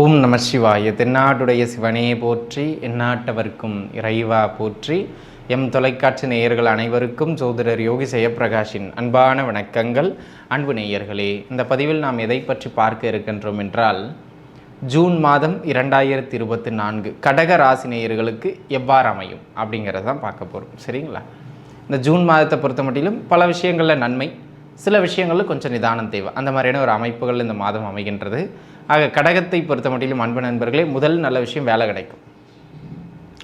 ஓம் நம சிவாய. தென்னாட்டுடைய சிவனே போற்றி எந்நாட்டவர்க்கும் இறைவா போற்றி. எம் தொலைக்காட்சி நேயர்கள் அனைவருக்கும் சோதரர் யோகி ஜெயப்பிரகாஷின் அன்பான வணக்கங்கள். அன்பு நேயர்களே இந்த பதிவில் நாம் எதை பற்றி பார்க்க இருக்கின்றோம் என்றால் ஜூன் மாதம் இரண்டாயிரத்தி இருபத்தி நான்கு கடக ராசி நேயர்களுக்கு எவ்வாறு அமையும் அப்படிங்கிறத தான் பார்க்க போகிறோம் சரிங்களா? இந்த ஜூன் மாதத்தை பொறுத்த மட்டிலும் பல விஷயங்களில் நன்மை சில விஷயங்களில் கொஞ்சம் நிதானம் தேவை. அந்த மாதிரியான ஒரு அமைப்புகள் இந்த மாதம் அமைகின்றது. ஆக கடகத்தை பொறுத்த மட்டிலும் அன்பு நண்பர்களே முதல் நல்ல விஷயம் வேலை கிடைக்கும்.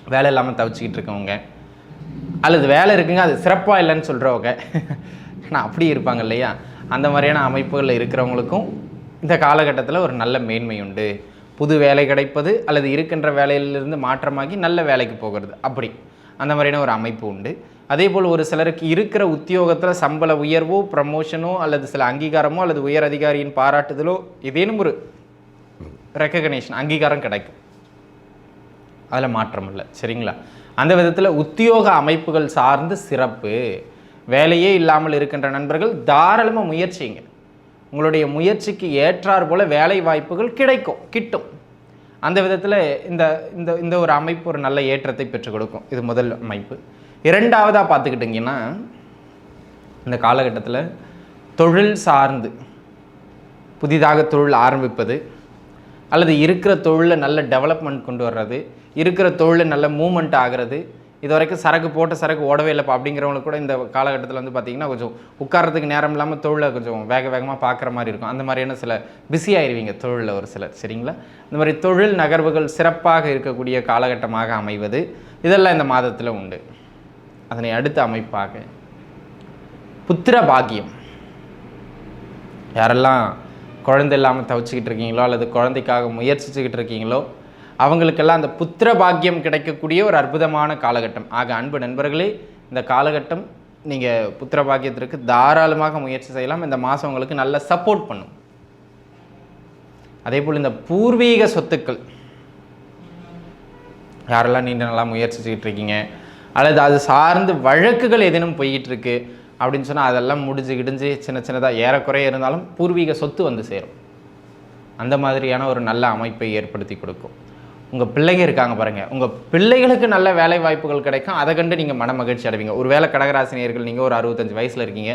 வேலை இல்லாமல் தவிச்சிக்கிட்டு இருக்கவங்க. அல்லது வேலை இருக்குங்க அது சிறப்பாக இல்லைன்னு சொல்கிறவங்க ஆனால் அப்படி இருப்பாங்க இல்லையா? அந்த மாதிரியான அமைப்புகளில் இருக்கிறவங்களுக்கும் இந்த காலகட்டத்தில் ஒரு நல்ல மேன்மை உண்டு. புது வேலை கிடைப்பது அல்லது இருக்கின்ற வேலையிலிருந்து மாற்றமாகி நல்ல வேலைக்கு போகிறது. அப்படி. அந்த மாதிரியான ஒரு அமைப்பு உண்டு. அதே போல் ஒரு சிலருக்கு இருக்கிற உத்தியோகத்தில் சம்பள உயர்வோ ப்ரமோஷனோ அல்லது சில அங்கீகாரமோ அல்லது உயர் அதிகாரியின் பாராட்டுதலோ ஏதேனும் ஒரு ரெக்கக்னேஷன் அங்கீகாரம் கிடைக்கும். அதில் மாற்றம் இல்லை. சரிங்களா? அந்த விதத்தில் உத்தியோக அமைப்புகள் சார்ந்து சிறப்பு. வேலையே இல்லாமல் இருக்கின்ற நண்பர்கள் தாராளமாக முயற்சிங்க. உங்களுடைய முயற்சிக்கு ஏற்றார் போல் வேலை வாய்ப்புகள் கிடைக்கும் கிட்டும். அந்த விதத்தில் இந்த இந்த இந்த ஒரு அமைப்பு ஒரு நல்ல ஏற்றத்தை பெற்றுக் கொடுக்கும். இது முதல் அமைப்பு. இரண்டாவதாக பார்த்துக்கிட்டிங்கன்னா இந்த காலகட்டத்தில் தொழில் சார்ந்து புதிதாக தொழில் ஆரம்பிப்பது அல்லது இருக்கிற தொழிலில் நல்ல டெவலப்மெண்ட் கொண்டு வர்றது இருக்கிற தொழிலில் நல்ல மூமெண்ட் ஆகிறது இது வரைக்கும் சரக்கு போட்ட சரக்கு ஓடவே இல்லைப்பா அப்படிங்கிறவங்களுக்கு கூட இந்த காலகட்டத்தில் வந்து பார்த்திங்கன்னா கொஞ்சம் உட்காரத்துக்கு நேரம் இல்லாமல் தொழிலை கொஞ்சம் வேக வேகமாக பார்க்குற மாதிரி இருக்கும். அந்த மாதிரியான சில பிஸி ஆயிருவீங்க தொழிலில் ஒரு சிலர் சரிங்களா? இந்த மாதிரி தொழில் நகர்வுகள் சிறப்பாக இருக்கக்கூடிய காலகட்டமாக அமைவது இதெல்லாம் இந்த மாதத்தில் உண்டு. அதனை அடுத்த அமைப்பாக புத்திர பாக்கியம் யாரெல்லாம் குழந்தை இல்லாமல் தவிச்சிக்கிட்டு இருக்கீங்களோ அல்லது குழந்தைக்காக முயற்சிச்சுக்கிட்டு இருக்கீங்களோ அவங்களுக்கெல்லாம் அந்த புத்திர பாக்கியம் கிடைக்கக்கூடிய ஒரு அற்புதமான காலகட்டம். ஆக அன்பு நண்பர்களே இந்த காலகட்டம் நீங்கள் புத்திர பாக்கியத்திற்கு தாராளமாக முயற்சி செய்யலாம். இந்த மாதம் உங்களுக்கு நல்ல சப்போர்ட் பண்ணும். அதே போல் இந்த பூர்வீக சொத்துக்கள். யாரெல்லாம் நீண்ட நாளாக முயற்சிச்சுக்கிட்டு இருக்கீங்க அல்லது அது சார்ந்து வழக்குகள் ஏதேனும் போய்கிட்டு இருக்கு அப்படின்னு சொன்னால் அதெல்லாம் முடிஞ்சு கிடிஞ்சு சின்ன சின்னதாக ஏறக்குறைய இருந்தாலும் பூர்வீக சொத்து வந்து சேரும். அந்த மாதிரியான ஒரு நல்ல அமைப்பை ஏற்படுத்தி கொடுக்கும். உங்கள் பிள்ளைங்க இருக்காங்க பாருங்கள் உங்கள் பிள்ளைகளுக்கு நல்ல வேலை வாய்ப்புகள் கிடைக்கும். அதை கண்டு நீங்கள் மன மகிழ்ச்சி அடைவீங்க. ஒரு வேலை கடகராசினியர்கள் நீங்கள் ஒரு அறுபத்தஞ்சு வயசில் இருக்கீங்க.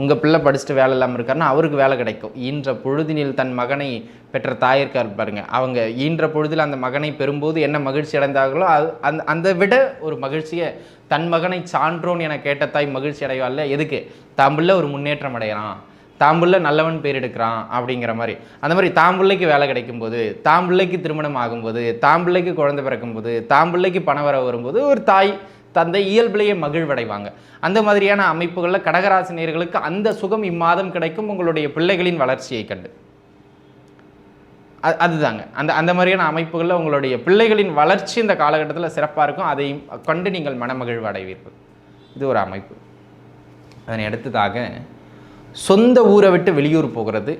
உங்கள் பிள்ளை படிச்சுட்டு வேலை இல்லாமல் இருக்காருன்னா அவருக்கு வேலை கிடைக்கும். ஈன்ற பொழுதினில் தன் மகனை பெற்ற தாயிருக்கார் பாருங்க. அவங்க ஈன்ற பொழுதில் அந்த மகனை பெறும்போது என்ன மகிழ்ச்சி அடைந்தார்களோ அது அந்த அந்த விட ஒரு மகிழ்ச்சியை தன் மகனை சான்றோன் என கேட்ட தாய் மகிழ்ச்சி அடைவாள்ல எதுக்கு? தாம்புள்ள ஒரு முன்னேற்றம் அடையறான். தாம்புள்ள நல்லவன் பேர் எடுக்கிறான் அப்படிங்கிற மாதிரி. அந்த மாதிரி தாம்பிள்ளைக்கு வேலை கிடைக்கும்போது தாம்பிள்ளைக்கு திருமணம் ஆகும்போது தாம்பிள்ளைக்கு குழந்தை பிறக்கும்போது தாம்பிள்ளைக்கு பணம் வர வரும்போது ஒரு தாய் தந்தை இயல்பிலேயே மகிழ்வடைவாங்க. அந்த மாதிரியான அமைப்புகளில் கடகராசினியர்களுக்கு அந்த சுகம் இம்மாதம் கிடைக்கும் உங்களுடைய பிள்ளைகளின் வளர்ச்சியை கண்டு. அது அதுதாங்க. அந்த அந்த மாதிரியான அமைப்புகளில் உங்களுடைய பிள்ளைகளின் வளர்ச்சி இந்த காலகட்டத்தில் சிறப்பாக இருக்கும். அதை கண்டு நீங்கள் மனமகிழ்வு அடைவீர்கள் இது ஒரு அமைப்பு. அதனை அடுத்ததாக சொந்த ஊரை விட்டு வெளியூர் போகிறது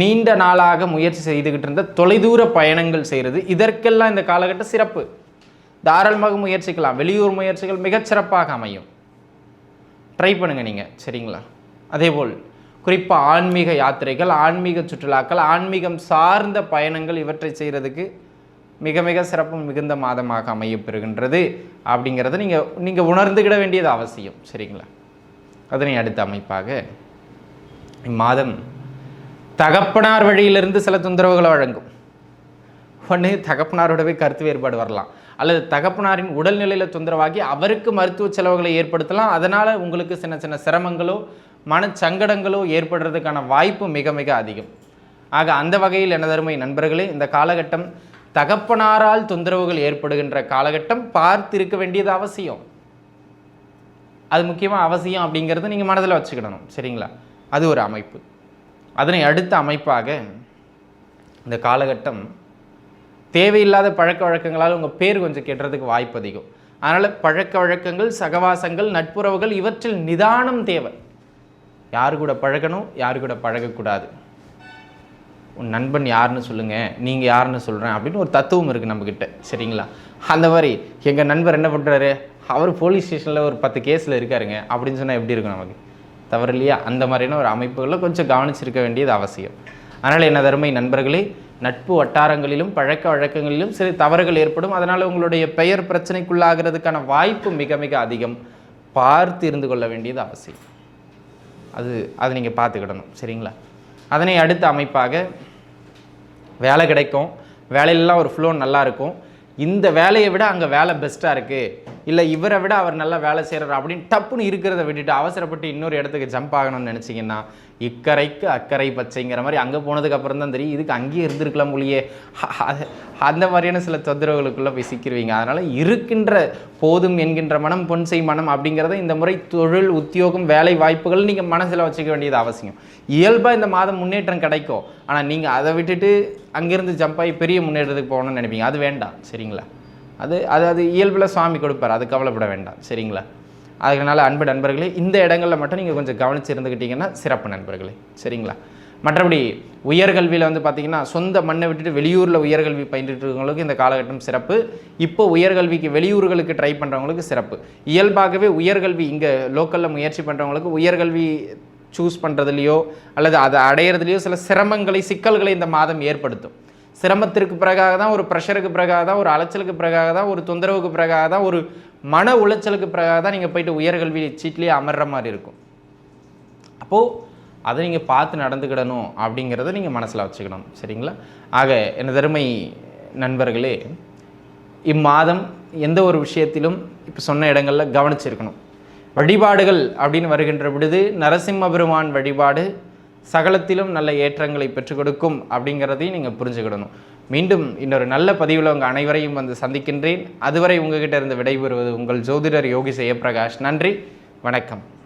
நீண்ட நாளாக முயற்சி செய்துக்கிட்டு இருந்த தொலைதூர பயணங்கள் செய்கிறது இதற்கெல்லாம் இந்த காலகட்டம் சிறப்பு. தாராளமாக முயற்சிக்கலாம். வெளியூர் முயற்சிகள் மிகச்சிறப்பாக அமையும். ட்ரை பண்ணுங்கள் நீங்கள் சரிங்களா? அதேபோல் குறிப்பாக ஆன்மீக யாத்திரைகள் ஆன்மீக சுற்றுலாக்கள் ஆன்மீகம் சார்ந்த பயணங்கள் இவற்றை செய்கிறதுக்கு மிக மிக சிறப்பு மிகுந்த மாதமாக அமையப்பெறுகின்றது அப்படிங்கிறத நீங்கள் நீங்கள் உணர்ந்துக்கிட வேண்டியது அவசியம். சரிங்களா? அதனை அடுத்த அமைப்பாக இம்மாதம் தகப்பனார் வழியிலிருந்து சில தொந்தரவுகளை வழங்கும். ஒன்று தகப்பனாரோடவே கருத்து வேறுபாடு வரலாம். அல்லது தகப்பனாரின் உடல்நிலையில் தொந்தரவாகி அவருக்கு மருத்துவ செலவுகளை ஏற்படுத்தலாம். அதனால் உங்களுக்கு சின்ன சின்ன சிரமங்களோ மனச்சங்கடங்களோ ஏற்படுறதுக்கான வாய்ப்பு மிக மிக அதிகம். ஆக அந்த வகையில் எனதருமை நண்பர்களே இந்த காலகட்டம் தகப்பனாரால் தொந்தரவுகள் ஏற்படுகின்ற காலகட்டம் பார்த்திருக்க வேண்டியது அவசியம். அது முக்கியமாக அவசியம் அப்படிங்கிறத நீங்கள் மனதில் வச்சுக்கிடணும் சரிங்களா? அது ஒரு அமைப்பு. அதனை அடுத்த அமைப்பாக இந்த காலகட்டம் தேவையில்லாத பழக்க வழக்கங்களால் உங்கள் பேர் கொஞ்சம் கெட்டுறதுக்கு வாய்ப்பு அதிகம். அதனால் பழக்க வழக்கங்கள் சகவாசங்கள் நட்புறவுகள் இவற்றில் நிதானம் தேவை. யாரு கூட பழகணும் யாரு கூட பழகக்கூடாது உன் நண்பன் யாருன்னு சொல்லுங்கள் நீங்கள் யாருன்னு சொல்கிறேன் அப்படின்னு ஒரு தத்துவம் இருக்குது நம்மக்கிட்ட சரிங்களா? அந்த மாதிரி எங்கள் நண்பர் என்ன பண்ணுறாரு அவர் போலீஸ் ஸ்டேஷனில் ஒரு பத்து கேஸில் இருக்காருங்க அப்படின்னு சொன்னால் எப்படி இருக்கும் நமக்கு? தவறு இல்லையா? அந்த மாதிரியான ஒரு அமைப்புகளில் கொஞ்சம் கவனிச்சிருக்க வேண்டியது அவசியம். அதனால் என்ன தருமை நண்பர்களே நட்பு வட்டாரங்களிலும் பழக்க வழக்கங்களிலும் சில தவறுகள் ஏற்படும். அதனால் உங்களுடைய பெயர் பிரச்சனைக்குள்ளாகிறதுக்கான வாய்ப்பு மிக மிக அதிகம். பார்த்து இருந்து கொள்ள வேண்டியது அவசியம். அது அது நீங்கள் பார்த்துக்கிடணும். சரிங்களா? அதனை அடுத்த அமைப்பாக வேலை கிடைக்கும். வேலையிலலாம் ஒரு ஃப்ளோ நல்லாயிருக்கும் இந்த வேலையை விட அங்கே வேலை பெஸ்ட்டாக இருக்குது இல்லை இவரை விட அவர் நல்லா வேலை செய்கிறார் அப்படின்னு டப்புன்னு இருக்கிறத விட்டுட்டு அவசரப்பட்டு இன்னொரு இடத்துக்கு ஜம்ப் ஆகணும்னு நினச்சிங்கன்னா இக்கரைக்கு அக்கறை பச்சைங்கிற மாதிரி அங்கே போனதுக்கப்புறம் தான் தெரியும். இதுக்கு அங்கேயே இருந்திருக்கலாம் மொழியே. அந்த மாதிரியான சில தொந்தரவுகளுக்குள்ளே போய் சிக்கிருவீங்க. அதனால் இருக்கின்ற போதும் என்கின்ற மனம் பொன்சை மனம் அப்படிங்கிறத இந்த முறை தொழில் உத்தியோகம் வேலை வாய்ப்புகள் நீங்கள் மனசில் வச்சுக்க வேண்டியது அவசியம். இயல்பாக இந்த மாதம் முன்னேற்றம் கிடைக்கும். ஆனால் நீங்கள் அதை விட்டுட்டு அங்கேருந்து ஜம்ப் ஆகி பெரிய முன்னேற்றத்துக்கு போகணும்னு நினைப்பீங்க. அது வேண்டாம். சரிங்களா? அது அது அது இயல்பில் சுவாமி கொடுப்பார். அது கவலைப்பட வேண்டாம். சரிங்களா? அதனால் அன்பு நண்பர்களே இந்த இடங்களில் மட்டும் நீங்கள் கொஞ்சம் கவனித்து இருந்துக்கிட்டிங்கன்னா சிறப்பு நண்பர்களே. சரிங்களா? மற்றபடி உயர்கல்வியில் வந்து பார்த்தீங்கன்னா சொந்த மண்ணை விட்டுட்டு வெளியூரில் உயர்கல்வி பயின்றுட்டு இருக்கவங்களுக்கு இந்த காலகட்டம் சிறப்பு. இப்போ உயர்கல்விக்கு வெளியூர்களுக்கு ட்ரை பண்ணுறவங்களுக்கு சிறப்பு. இயல்பாகவே உயர்கல்வி இங்கே லோக்கலில் முயற்சி பண்ணுறவங்களுக்கு உயர்கல்வி சூஸ் பண்ணுறதுலையோ அல்லது அதை அடையிறதுலையோ சில சிரமங்களை சிக்கல்களை இந்த மாதம் ஏற்படுத்தும். சிரமத்திற்கு பிறகாக தான் ஒரு ப்ரெஷருக்கு பிறகாக தான் ஒரு அலைச்சலுக்கு பிறகாக தான் ஒரு தொந்தரவுக்கு பிறகாக தான் ஒரு மன உளைச்சலுக்கு பிறகாக தான் நீங்கள் போயிட்டு உயர்கல்வி சீட்லேயே அமர்ற மாதிரி இருக்கும். அப்போது அதை நீங்கள் பார்த்து நடந்துக்கிடணும் அப்படிங்கிறத நீங்கள் மனசில் வச்சுக்கணும். சரிங்களா? ஆக எனது அருமை நண்பர்களே இம்மாதம் எந்த ஒரு விஷயத்திலும் இப்போ சொன்ன இடங்களில் கவனிச்சிருக்கணும். வழிபாடுகள் அப்படின்னு வருகின்ற பொழுது நரசிம்ம பெருமான் வழிபாடு சகலத்திலும் நல்ல ஏற்றங்களை பெற்றுக் கொடுக்கும் அப்படிங்கிறதையும் நீங்கள் புரிஞ்சுக்கிடணும். மீண்டும் இன்னொரு நல்ல பதிவில் உங்கள் அனைவரையும் வந்து சந்திக்கின்றேன். அதுவரை உங்ககிட்ட இருந்து விடைபெறுவது உங்கள் ஜோதிடர் யோகி ஜெயப்பிரகாஷ். நன்றி. வணக்கம்.